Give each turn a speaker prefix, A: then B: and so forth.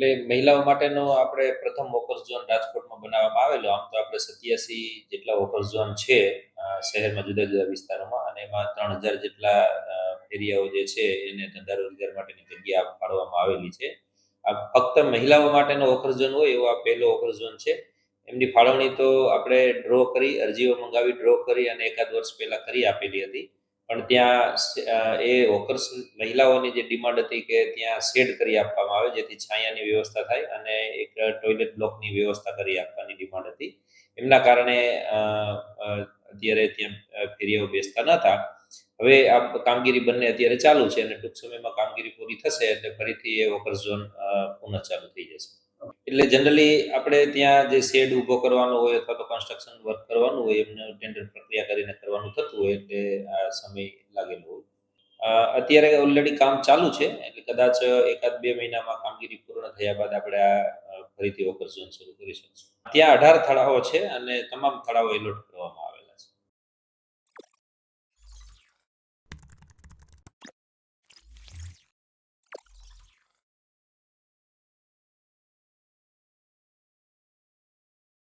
A: એટલે મહિલાઓ માટેનો આપણે પ્રથમ વોકર્સ ઝોન રાજકોટમાં બનાવવામાં આવેલો. આમ તો આપણે સત્યાસી જેટલા વોકર્સ ઝોન છે શહેરમાં જુદા જુદા વિસ્તારોમાં અને એમાં ત્રણ હજાર જેટલા એરિયાઓ જે છે એને ધંધા રોજગાર માટેની જગ્યા ફાળવામાં આવેલી છે. આ ફક્ત મહિલાઓ માટેનો વોકર ઝોન હોય એવો આ પહેલો વોકર ઝોન છે. એમની ફાળવણી તો આપણે ડ્રો કરી, અરજીઓ મંગાવી, ડ્રો કરી અને એકાદ વર્ષ પહેલા કરી આપેલી હતી. પણ ત્યાં એ વોકર્સ મહિલાઓની જે ડિમાન્ડ હતી કે ત્યાં શેડ કરી આપવામાં આવે, જેથી છાયાની વ્યવસ્થા થાય અને એક ટોયલેટ બ્લોકની વ્યવસ્થા કરી આપવાની ડિમાન્ડ હતી. એમના કારણે અત્યારે ત્યાં ફેરિયાઓ બેસતા હતા. હવે આ કામગીરી બંને અત્યારે ચાલુ છે અને ટૂંક સમયમાં કામગીરી પૂરી થશે એટલે ફરીથી એ વોકર ઝોન પુનઃ ચાલુ થઈ જશે. એટલે જનરલી આપણે ત્યાં જે શેડ ઊભો કરવાનો હોય અથવા તો કન્સ્ટ્રક્શન વર્ક કરવાનું હોય, એમને ટેન્ડર પ્રક્રિયા કરીને કરવાનું થતું હોય, એટલે આ સમય લાગેલો હોય. અત્યારે ઓલરેડી કામ ચાલુ છે, એટલે કદાચ એકાદ બે મહિનામાં કામગીરી પૂર્ણ થયા બાદ આપણે આ ફરીથી ઝોન શરૂ કરી શકશું. ત્યાં અઢાર થળાઓ છે અને તમામ થળાઓ એલોટ